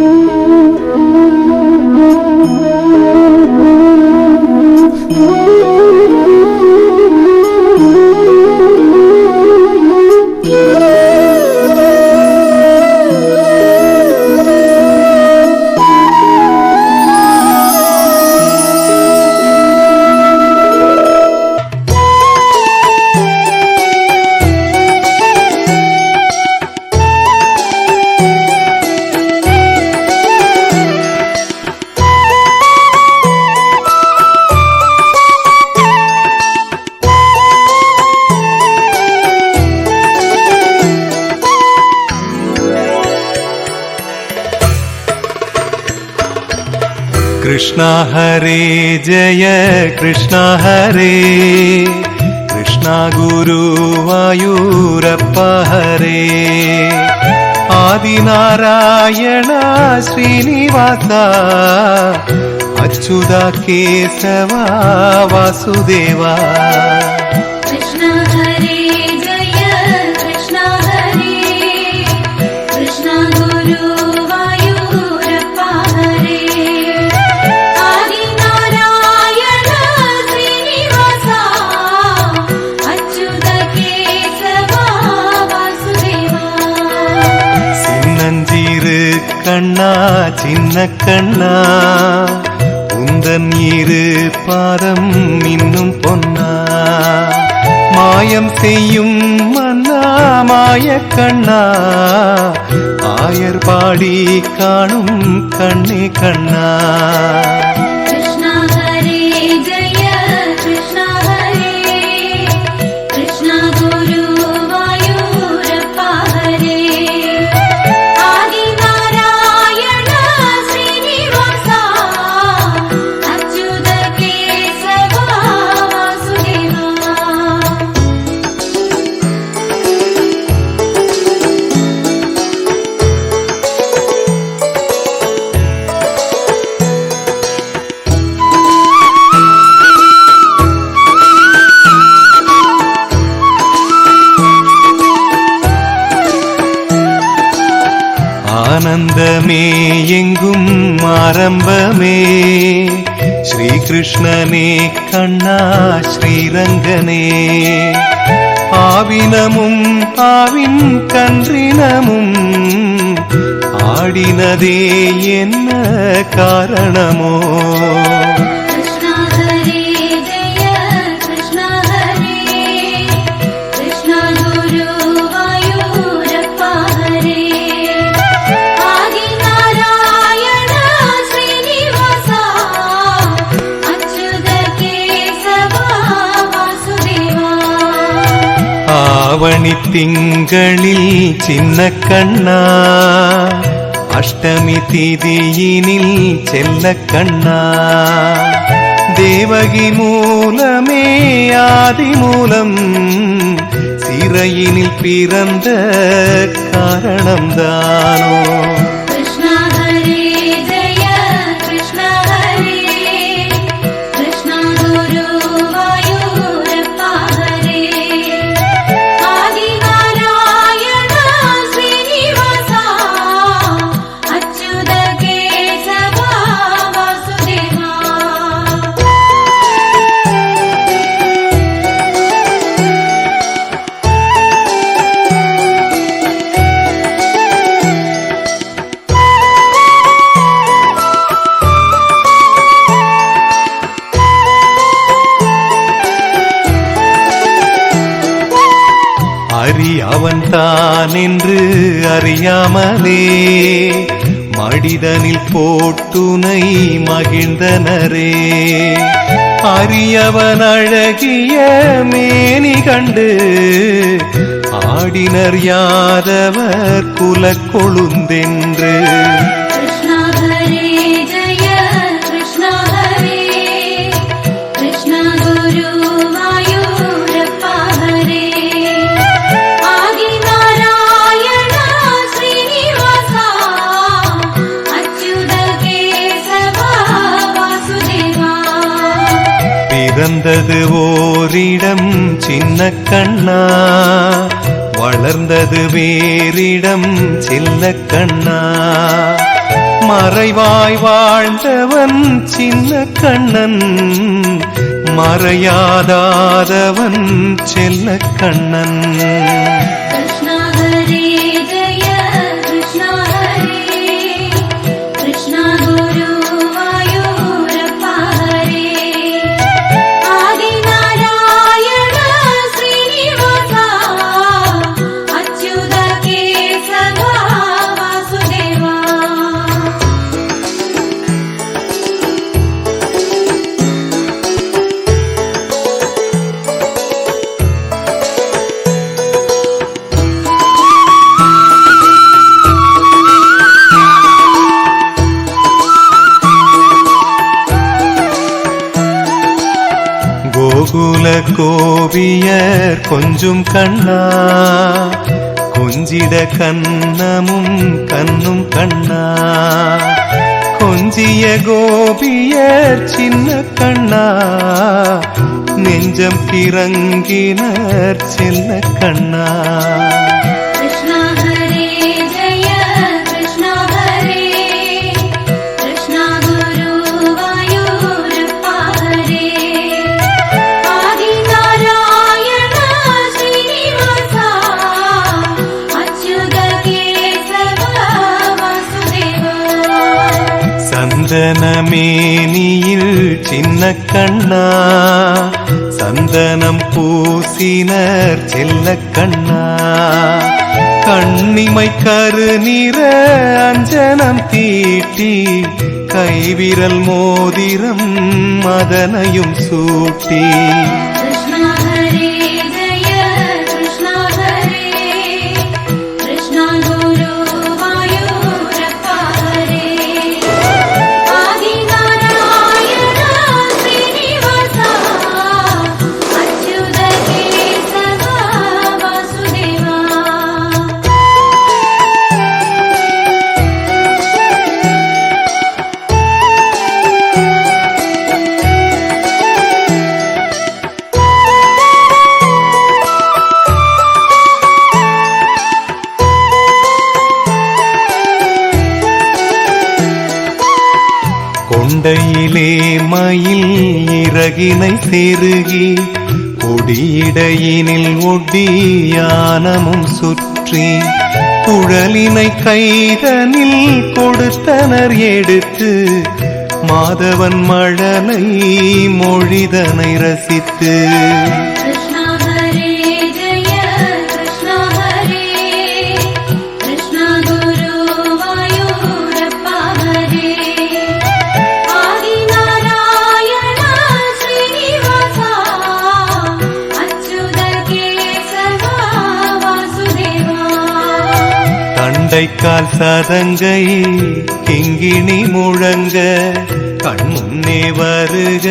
Müzik Krishna हरे जय कृष्ण हरे। कृष्ण गुरुवायूरप्प हरे। आदिनारायण श्रीनिवास अच्युत केशवा वासुदेवा கண்ணா சின்ன கண்ணா. உந்தன் இரு பாதம் இன்னும் பொன்னா. மாயம் செய்யும் மன்னா மாய கண்ணா. ஆயர் பாடி காணும் கண்ணே கண்ணா. ஆரம்பமே. ஸ்ரீகிருஷ்ணனே கண்ணா ஸ்ரீரங்கனே. ஆவினமும் ஆவின் கன்றினமும் ஆடினதே என்ன காரணமோ? ஆவணி திங்களில் சின்ன கண்ணா. அஷ்டமி திதியினில் செல்ல கண்ணா. தேவகி மூலமே ஆதி மூலம் சிறையினில் பிறந்த காரணம்தானோ. மாறி அவன் தான் என்று அறியாமலே. மடிதனில் போட்டுனை மகிழ்ந்தனரே. அரியவன் அழகிய மேனி கண்டு ஆடினர் யாதவர் குலக்கொழுந்தென்று. பிறந்தது ஓரிடம் சின்ன கண்ணா. வளர்ந்தது வேறிடம் சில்ல கண்ணா. மறைவாய் வாழ்ந்தவன் சின்ன கண்ணன். மறையாதாதவன் செல்ல கண்ணன். கோகுல கோபியர் கொஞ்சும் கண்ணா கொஞ்சிட கண்ணமும் கண்ணும் கண்ணா கொஞ்சிய கோபியர் சின்ன கண்ணா நெஞ்சம் கிறங்கினர் செல்ல மேனியில் சின்ன கண்ணா சந்தனம் பூசினர் செல்ல கண்ணா. கண்ணிமை கருநிற அஞ்சனம் தீட்டி கைவிரல் மோதிரம் மதனையும் சூட்டி. கொடியிடையிலே மயில் இறகினை செருகி கொடியிடையினில் ஒட்டியானமும் சுற்றி குழலினை கைதனில் கொடுத்தனர் எடுத்து மாதவன் மழலை மொழிதனை ரசித்து. மண்டைக்கால் சதங்கை கிங்கிணி முழங்க கண் முன்னே வருக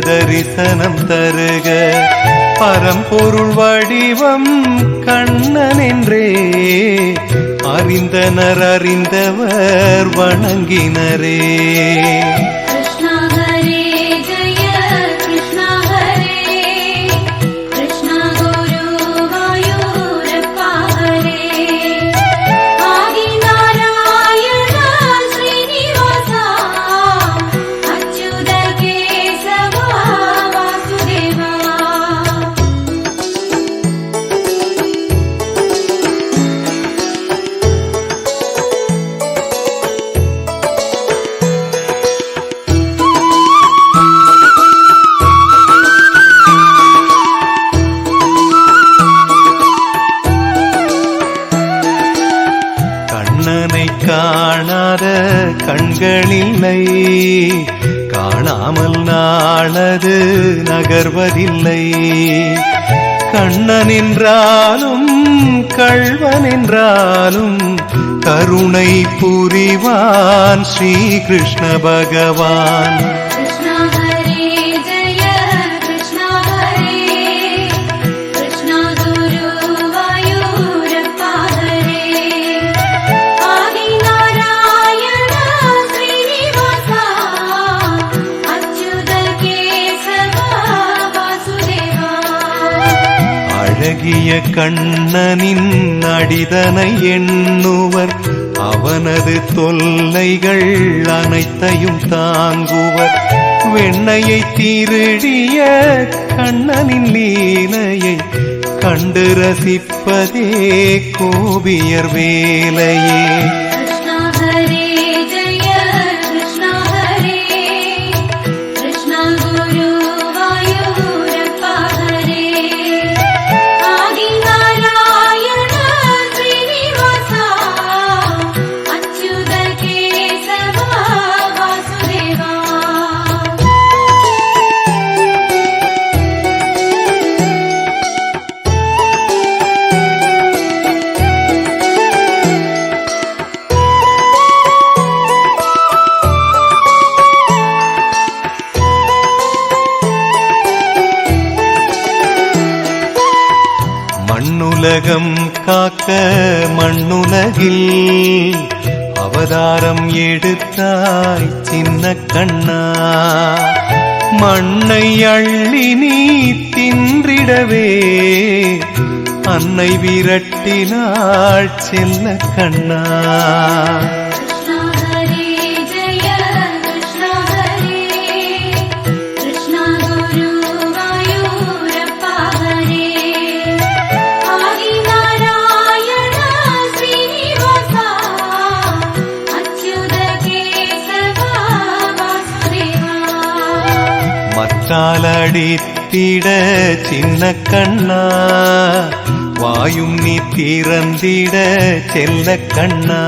தரிசனம் தருக. பரம்பொருள் வடிவம் கண்ணன் என்றே அறிந்தனர் அறிந்தவர் வணங்கினரே. கண்களில்லை காணாமல் நாளது நகர்வதில்லை. கண்ணன் என்றாலும் கள்வன் என்றாலும் கருணை புரிவான் ஸ்ரீகிருஷ்ண பகவான். கண்ணனின் அடிதனை எண்ணுவர். அவனது தொல்லைகள் அனைத்தையும் தாங்குவர். வெண்ணையை திருடிய கண்ணனின் லீலையை கண்டு ரசிப்பதே கோபியர் வேலையே. உலகம் காக்க மண்ணுலகில் அவதாரம் எடுத்தாய் சின்ன கண்ணா. மண்ணை அள்ளி நீ தின்றிடவே அன்னை விரட்டினாள் செல்ல கண்ணா. மற்றால் அடித்திட சின்ன கண்ணா. வாயும் நீ திறந்திட செல்ல கண்ணா.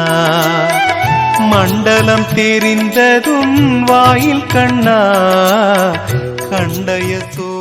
மண்டலம் தெரிந்ததும் வாயில் கண்ணா. கண்டய தோ